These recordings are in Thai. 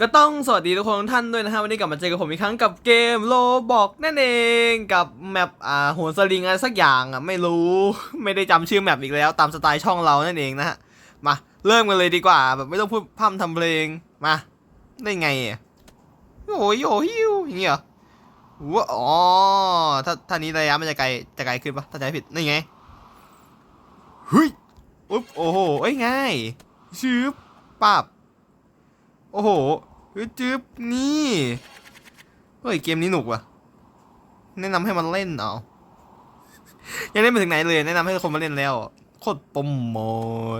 ก็ต้องสวัสดีทุกคนทุกท่านด้วยนะครับวันนี้กลับมาเจอกับผมอีกครั้งกับเกมโลบอกนั่นเองกับแมปอ่าโหนสลิงอะไรสักอย่างอะไม่รู้ไม่ได้จำชื่อแมปอีกแล้วตามสไตล์ช่องเรานั่นเองนะฮะมาเริ่มกันเลยดีกว่าแบบไม่ต้องพูดพร่ำทำเพลงมาได้ไงอะโอ้ยโอ้ฮิวอย่างเงี้ยว้าอ๋อถ้าถ้านี้ระยะมันจะไกลจะไกลขึ้นปะถ้าจะไม่ผิดนี่ไงเฮ้ยอุ๊บโอ้โหเอ้ยง่ายชืบปับโอ้โห จึ๊บนี่เฮ้ยเกมนี้หนุกว่ะ แนะนำให้มันเล่นเอายังเล่นไปถึงไหนเลย แนะนำให้คนมาเล่นแล้วโคตรโปรโม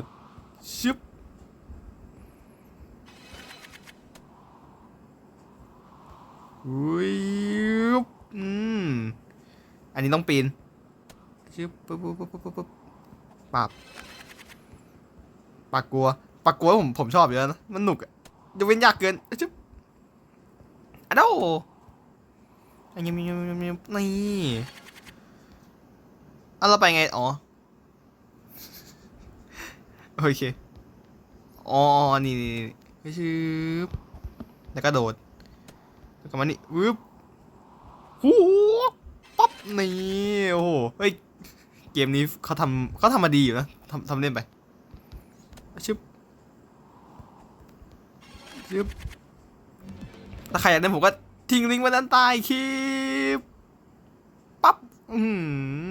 ทชึบอุ้ยอืมอันนี้ต้องปีนชึบปุ๊บปุ๊บปุ๊บปุ๊บปุ๊บปับปากกลัวปากกลัวผมผมชอบอยู่แล้วนะมันหนุกอะ ยกเว้นยากเกินอะชึบอะโดอันนี้มีมีนี่อะเราไปไง อ๋อ โอเค อ๋อ นี่นี่นี่ชึบแล้วก็โดดแล้วก็มานี่วึบหูปั๊บ นี่ โอ้โห เฮ้ย เกมนี้เขาทำเขาทำมาดีอยู่นะทำทำเล่นไปชึบ ยึบถ้าใครอยากได้ผมก็ทิ้งลิงก์ไว้ด้านใต้คลิปปั๊บอืม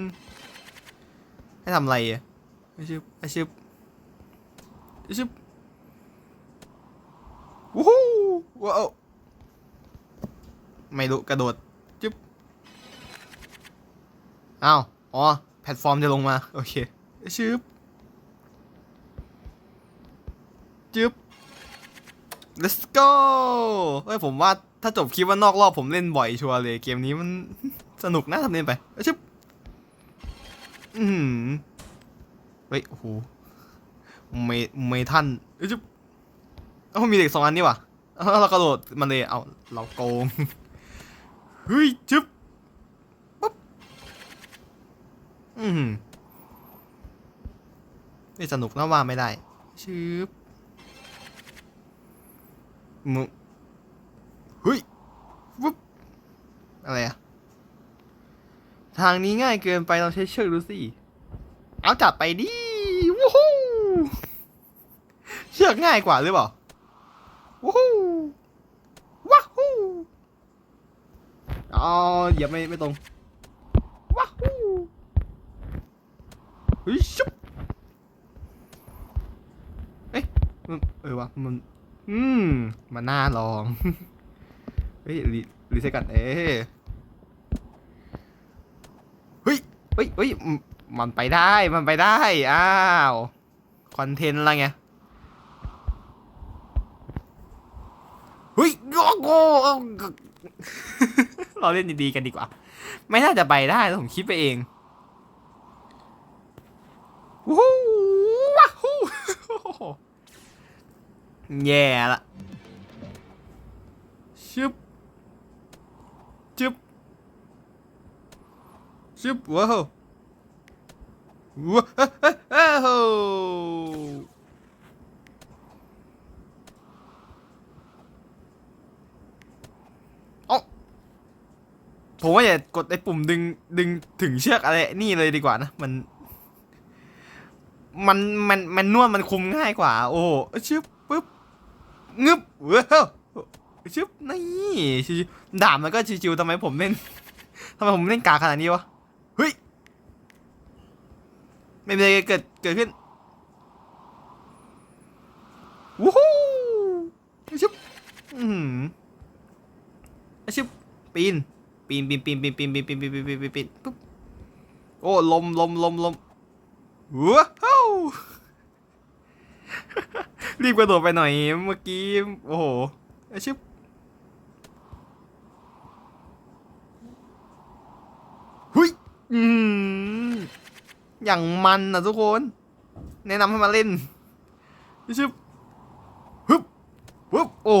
ให้ทำอะไรอะไอชิบไอชิบไอชิบวู้ฮู้ว้าวไม่รู้กระโดดจึ๊บอ้าวอ๋อ แพลตฟอร์มจะลงมา โอเคไอชิบจึ๊บ let's go เฮ้ยผมว่าถ้าจบคลิปว่านอกรอบผมเล่นบ่อยชัวร์เลย เกมนี้มันสนุกน่าทำเล่นไปเอ้ยชิบอืมเฮ้ยโอ้โหเมเมทันเอ้ยชิบเอ้ามีเด็กสองอันนี่ว่ะเอ้าเรากระโดดมันเลยเอาเราโกงเฮ้ยชิบปุ๊บอืมนี่สนุกนะว่าไม่ได้ชิบ มึเฮ้ยวุ๊บอะไรอะทางนี้ง่ายเกินไปเราใช้เชือกดูสิ เอาจับไปดิวู้ฮู้เชือกง่ายกว่าหรือเปล่าวู้ฮู้ว้าฮู้อ๋อเหยียบไม่ไม่ตรงว้าฮู้เฮ้ยชุบเอ๊ะมันเออวะมัน อืม มันน่าลอง เฮ้ยรีรีเซ็ตกันเอ๊ะเฮ้ยเฮ้ยเฮ้ยมันไปได้ มันไปได้ อ้าว คอนเทนต์อะไรไงเฮ้ยโกโก้เราเล่นดีๆกันดีกว่า ไม่น่าจะไปได้แต่ผมคิดไปเองวู้าฮู้ แย่ละชึบชึบชึบว้าวว้าวเอ้าผมว่าอย่ากดไอ้ปุ่มดึงดึงถึงเชือกอะไรนี่เลยดีกว่านะ มัน มันมันมันนวดมันคุมง่ายกว่า โอ้โหชึบ ปึ๊บงึบว้าชึบนี่ชิวด่ามันก็ชิวๆทำไมผมเล่นทำไมผมเล่นกาขนาดนี้วะเฮ้ยไม่มีอะไรเกิดเกิดขึ้นวู้ฮู้ชึบอืมชึบปีนปีนปีนปีนปีนปีนปีนปีนปีนปีนปีนปีนปีนปุ๊บโอ้ลมลมลมลมว้าว รีบกระโดดไปหน่อยเมื่อกี้ โอ้โหไอชิบหุยอืมอย่างมันนะทุกคน แนะนำให้มาเล่นไอชิบฮึบฮึบโอ้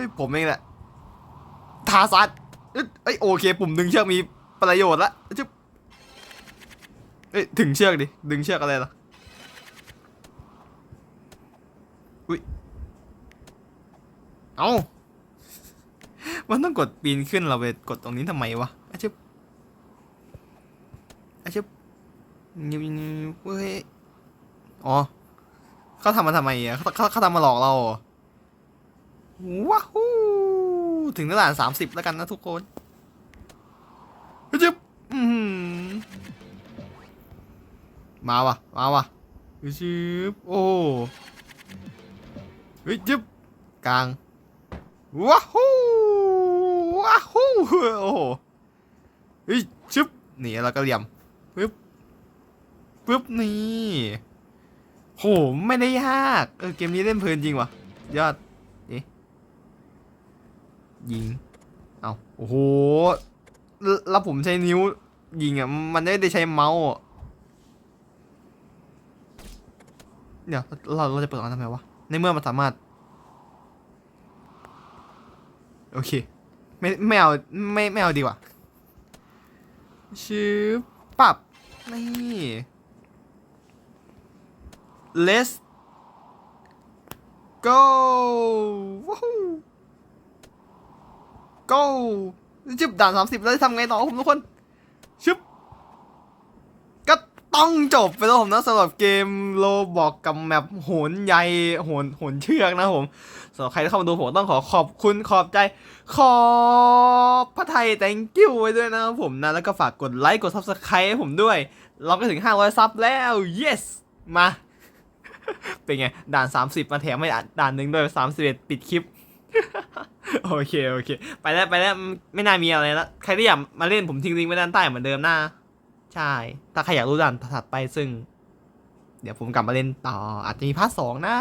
ยผมเองแหละทาซัดเอ้ยโอเค ปุ่มดึงเชือกมีประโยชน์ละไอชิบเอ้ยถึงเชือกดิ ดึงเชือกอะไรล่ะ อเอามันต้องกดปีนขึ้นเราไปกดตรงนี้ทำไมวะอาชิบอาชิบยิบยิบเว้ย อ๋อเขาทำมาทำไมอะเขาเขาเขาทำมาหลอกเราว้าวฮู้ถึงระดับสามสิบแล้วกันนะทุกคนอาชิบอือหือมาวะมาว่ะชิบโอ้ เฮ้ยจิบกลางว้าวฮู้ว้าวฮู้โอ้โหเฮ้ยชึบนี่แล้วก็เหลี่ยมปึ๊บปึ๊บนี่โหไม่ได้ยากเออเกมนี้เล่นเพลินจริงวะยอดนี่ยิงเอาโอ้โหแล้วผมใช้นิ้วยิงอะมันไม่ได้ใช้เมาส์อะเดี๋ยวเราเราจะเปิดออกทำไมวะ ในเมื่อมันสามารถ โอเค ไม่ไม่เอาไม่ไม่เอาดีกว่าชื่อปรับนี่ let's go ว้าว go จิบด่านสามสิบแล้วจะทำไงต่อผมทุกคนชึบ ต้องจบไปแล้วผมนะสำหรับเกมโลบอกกับแมปโหนใยโหนโหนเชือกนะผมสำหรับใครที่เข้ามาดูผมต้องขอขอบคุณขอบใจ ขอบพระไทย thank you ไว้ด้วยนะครับผมนะ แล้วก็ฝากกดไลค์กด subscribe ให้ผมด้วย เราก็ถึง 500 ซับแล้ว yes มา เป็นไง ด่าน 30 มาแถมไม่ด่านหนึ่งด้วย 31 ปิดคลิป โอเค โอเค ไปแล้วไปแล้วไม่น่ามีอะไรแล้วใครที่อยากมาเล่นผมทิ้งลิงก์ไว้ด้านใต้เหมือนเดิมนะ ใช่ ถ้าใครอยากรู้ด่านถัดไปซึ่ง เดี๋ยวผมกลับมาเล่นต่อ อาจจะมีภาคสองนะ